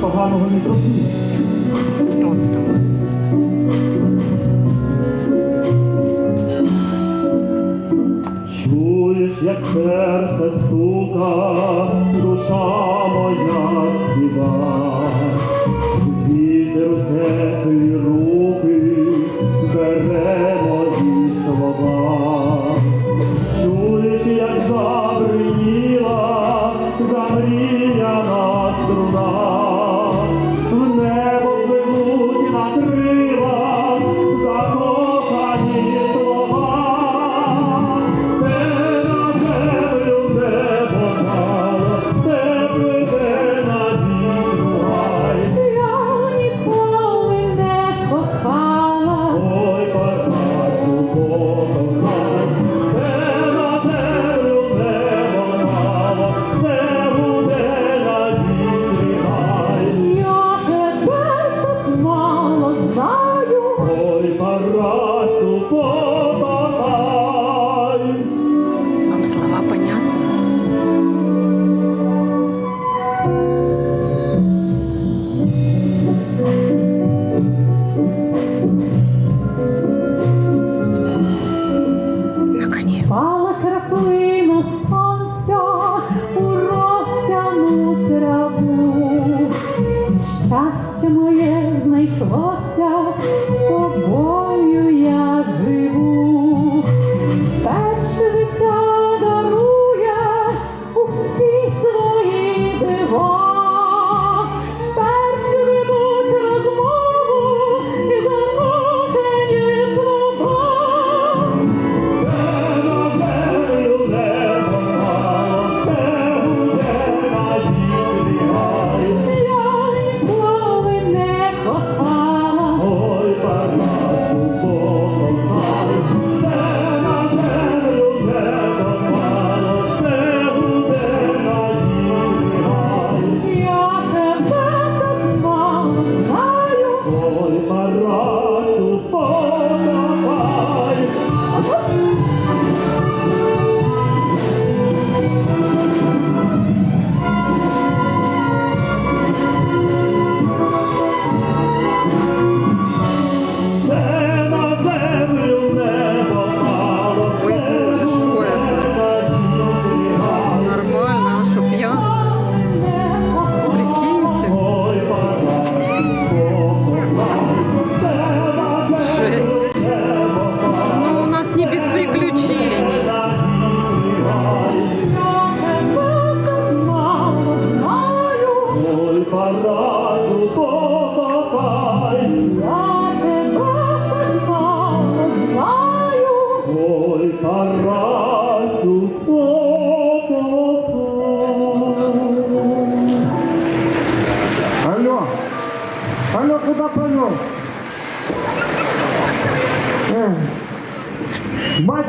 поганого не зробив. Чуєш, як серце стука, душа моя співа, вітер теплі руки, бере мої слова. Чуєш, як забрині. краплина сонця у росяну траву. Щастя моє знайшло. Алло, куда понес? Мать!